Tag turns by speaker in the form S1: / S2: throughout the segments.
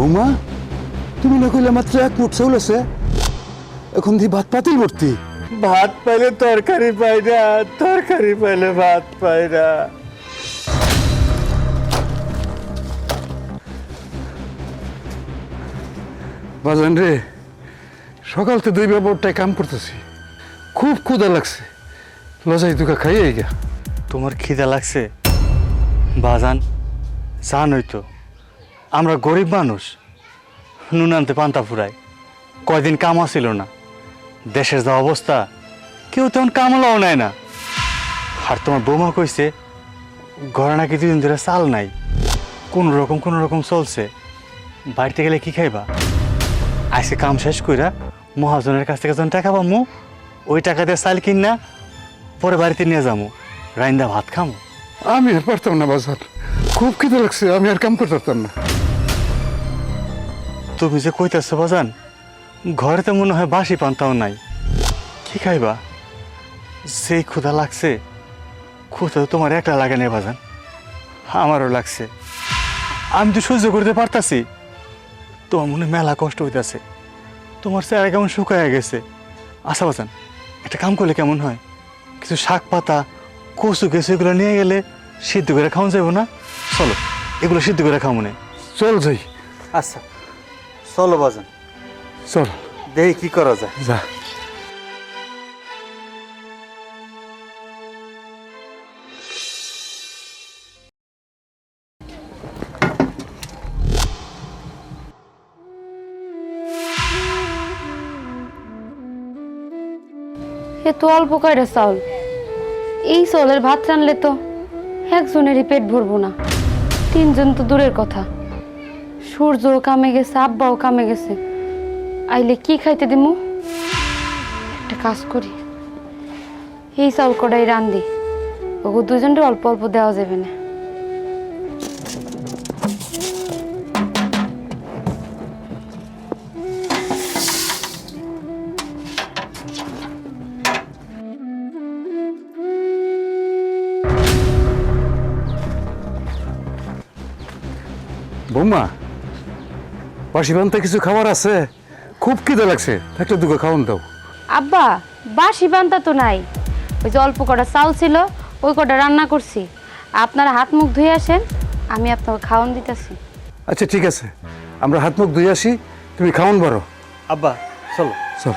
S1: বৌমা তুমি না কইলে মাত্র এক মুঠ চাউল আছে। এখন দি ভাত পাতিল ভর্তি।
S2: ভাত পাইলে তরকারি পাই না তরকারি পাইলে ভাত পাই না
S1: বাজান রে সকাল তো দুই বাবরটায় কাম করতেছি। খুব ক্ষুদা লাগছে। লজাই দুকা খাইয়ে গা
S2: তোমার খিদা লাগছে? বাজান জানোই তো আমরা গরিব মানুষ। নুন আনতে পান্তা ফুরাই। কয়দিন কামা ছিল না। দেশের যা অবস্থা, কেউ তেমন কামলাও নেয় না। আর তোমার বৌমা কইছে, ঘরে নাকি দুদিন ধরে চাল নাই। কোন রকম কোন রকম চলছে। বাড়িতে গেলে কি খাইবা? আজকে কাম শেষ কইরা মহাজনের কাছ থেকে যখন টাকা পামু, ওই টাকা দিয়ে চাল কিন না পরে বাড়িতে নিয়ে যাব রাইন্দা ভাত খামো।
S1: আমি আর পারতাম না, বাজার। খুব খিদে লাগছে, আমি আর কাম করতে পারতাম না।
S2: তুমি যে কইতেছো বাজান ঘরে তো মনে হয় বাসি পান্তাও নাই। কি খাইবা? সেই ক্ষুধা লাগছে ক্ষুধা তো তোমার একলা লাগে না বাজান আমারও লাগছে। আমি তো সহ্য করতে পারতাছি তোমার মনে মেলা কষ্ট হইতাছে। তোমার চেহারা কেমন শুকায় গেছে। আচ্ছা বাজান একটা কাম করলে কেমন হয়? কিছু শাক পাতা কচু গেছে এগুলো নিয়ে গেলে সিদ্ধ করে খাওয়া যাব না? চলো এগুলো সিদ্ধ করে খাও মনে।
S1: চল যাই।
S2: আচ্ছা। চলো বাজান।
S1: চল।
S2: দেখি কি করা যায়।
S1: যা।
S3: এ তো অল্প কয়টা চাউল। এই চাউলের ভাত রানলে তো একজনেরই পেট ভরবো না। তিনজন তো দূরের কথা। সূর্যও কামে গেছে, আব্বাও কামে গেছে। আইলে কি খাইতে দিমু? একটা কাজ করি। এই চাউল কটাই রান্ধি। ওগো দুজনটা অল্প অল্প দেওয়া যাবে না।
S1: বৌমা বাসি বান্তা কিছু খাবার আছে? খুব খিদে লাগছে। থাকলে দুগো খাওয়ান দাও।
S3: আব্বা বাসি বান্তা তো নাই। ওই যে অল্প কটা চাউল ছিল ওই কটা রান্না করছি। আপনারা হাত মুখ ধুয়ে আসেন আমি আপনাকে খাওয়ান দিতেছি।
S1: আচ্ছা ঠিক আছে। আমরা হাত মুখ ধুয়ে আসি তুমি খাওয়ান বারো।
S2: আব্বা চলো।
S1: চল।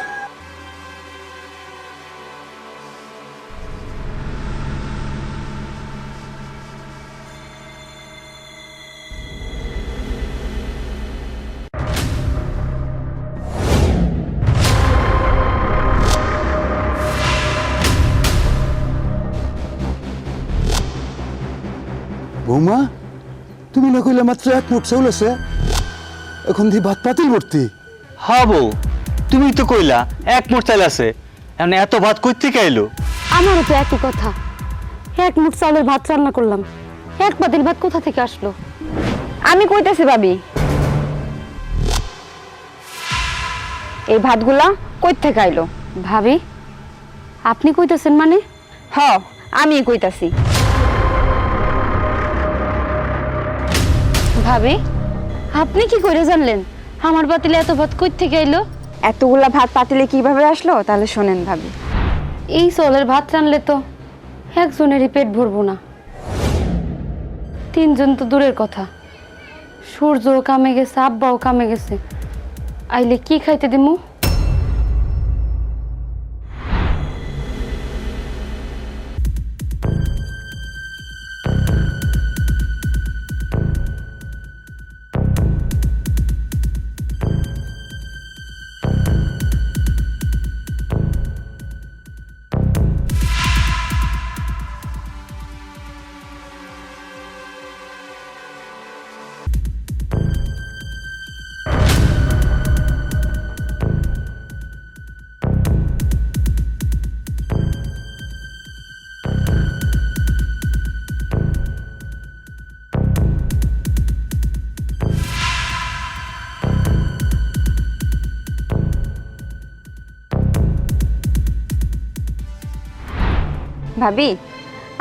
S1: বৌমা তুমি না কইলে মাত্র এক মুঠ চাউল আছে। এখন দি ভাত পাতিল ভর্তি।
S2: হ্যাঁ বউ তুমি তো কইলা এক মোট চাল আছে। এখন এত ভাত কই থেকে আইলো?
S3: আমারও তো একই কথা। এক মুঠ চাউলের ভাত রান্না করলাম। এক বাতিল ভাত কোথা থেকে আসলো?
S4: আমি কইতেছি ভাবি। এই ভাতগুলা কই থেকে আইলো?
S3: ভাবি আপনি কইতাছেন মানে?
S4: হ আমি কইতাছি।
S3: ভাবি? আপনি কি করে জানলেন? আমার বাতিলে এত ভাত কই থেকে এলো
S4: এতগুলা ভাত পাতিলে কীভাবে আসলো? তাহলে শোনেন ভাবি।
S3: এই সলের ভাত রানলে তো একজনেরই পেট ভরবো না। তিনজন তো দূরের কথা। সূর্যও কামে গেছে আব্বাও কামে গেছে। আইলে কি খাইতে দিমু?
S4: ভাবি,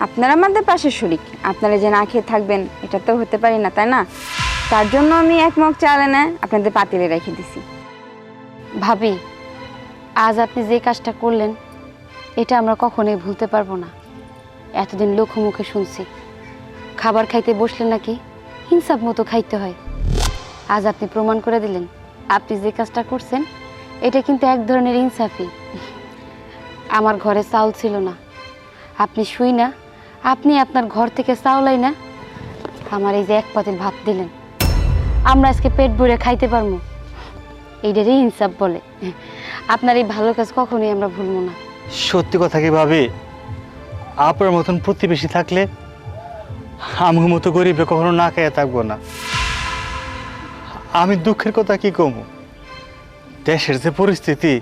S4: আপনারা আমাদের পাশে শরিক। আপনারা যে না খেয়ে থাকবেন, এটা তো হতে পারি না, তাই না? তার জন্য আমি এক মগ চাল এনে আপনাদের পাতিলে রেখে দিছি।
S3: ভাবি, আজ আপনি যে কাজটা করলেন, এটা আমরা কখনোই ভুলতে পারব না। এতদিন লোক মুখে শুনছি। খাবার খাইতে বসলে নাকি হিংসাব মতো খাইতে হয়। আজ আপনি প্রমাণ করে দিলেন, আপনি যে কাজটা করছেন, এটা কিন্তু এক ধরনের ইনসাফি। আমার ঘরে চাউল ছিল না। আপনি শুই না, আপনি আপনার ঘর থেকে চাউলাই না। আমার এই যে এক পাতিল ভাত দিলেন, আমরা আজকে পেট ভরে খাইতে পারব। এইটারই ইনসাফ বলে। আপনার এই ভালো কাজ কখনোই আমরা ভুলবো না।
S2: সত্যি কথা কি ভাবি? আপনার মতন প্রতিবেশী থাকলে আমার মতো গরিবে কখনো না খেয়ে থাকব না। আমি দুঃখের কথা কি কম? দেশের যে পরিস্থিতি,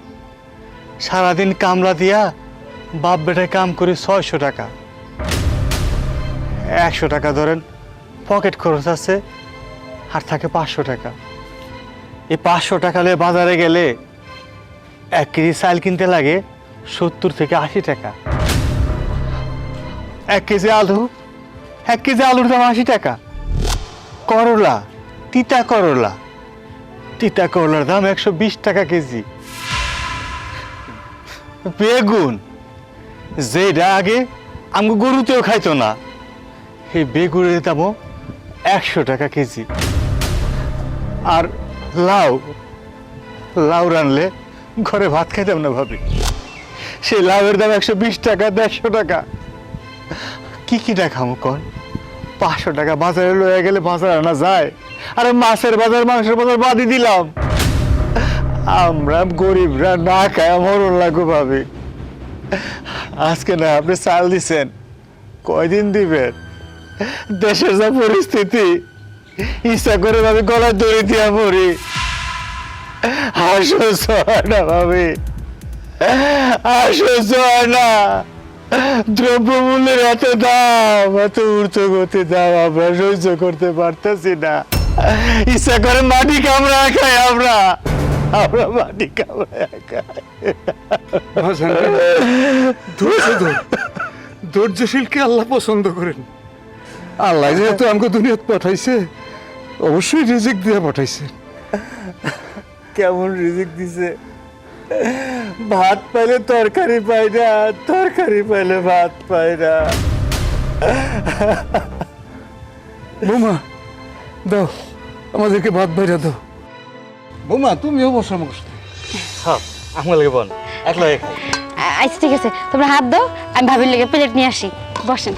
S2: সারাদিন কামলা দিয়া বাপ বেটায় কাম করি ছয়শো টাকা। একশো টাকা ধরেন, পকেট খরচ আছে আর থাকে পাঁচশো টাকা। এই পাঁচশো টাকা নিয়ে বাজারে গেলে এক কেজি চাল কিনতে লাগে সত্তর থেকে আশি টাকা। এক কেজি আলু, এক কেজি আলুর দাম আশি টাকা। করলা, তিতা করলা, তিতা করলার দাম একশো বিশ টাকা কেজি। বেগুন যেটা আগে আমি গরুতেও খাইতো না। এই বেগুনের দামও একশো টাকা কেজি। আর লাউ লাউ রানলে ঘরে ভাত খাইতাম না ভাবি। সেই লাউয়ের দাম একশো বিশ টাকা, দেড়শো টাকা। কি কি খামো কন? পাঁচশো টাকা বাজারে লয়ে গেলে বাজার আনা যায়। আরে মাছের বাজার, মাংসের বাজার বাদই দিলাম। আমরা গরিবরা না খায় মরণ লাগু ভাবি। আজকে না, আপনি চাল দিছেন। কয়দিন দিবেন? দেশের যা পরিস্থিতি, ইচ্ছা করে ভাবি গলার দড়ি দিয়া মরি। আশ্বাস না ভাবি। হয় না দ্রব্যমূল্যের এত দাম, এত ঊর্ধ্বগতি দাম, আমরা সহ্য করতে পারতেছি না। ইচ্ছা করে মাটি কামড়া খাই আমরা। আমরা মাটি কামড়া খাই
S1: ধৈর্যশীলকে আল্লাহ পছন্দ করেন। আল্লাহ যেহেতু আমাকে দুনিয়াত পাঠাইছে অবশ্যই রিজিক দিয়ে পাঠাইছে।
S2: কেমন রিজিক দিছে? ভাত পাইলে তরকারি পাই না তরকারি পাইলে ভাত পাই না
S1: বৌমা দাও আমাদেরকে ভাত বাইরে দাও। বৌমা তুমিও বসো আমার সাথে।
S2: হ্যাঁ আমার লাগে বল একলা খাই।
S3: আচ্ছা ঠিক আছে তোমরা হাত দাও আমি ভাবির লেগে প্লেট নিয়ে আসি। বসেন।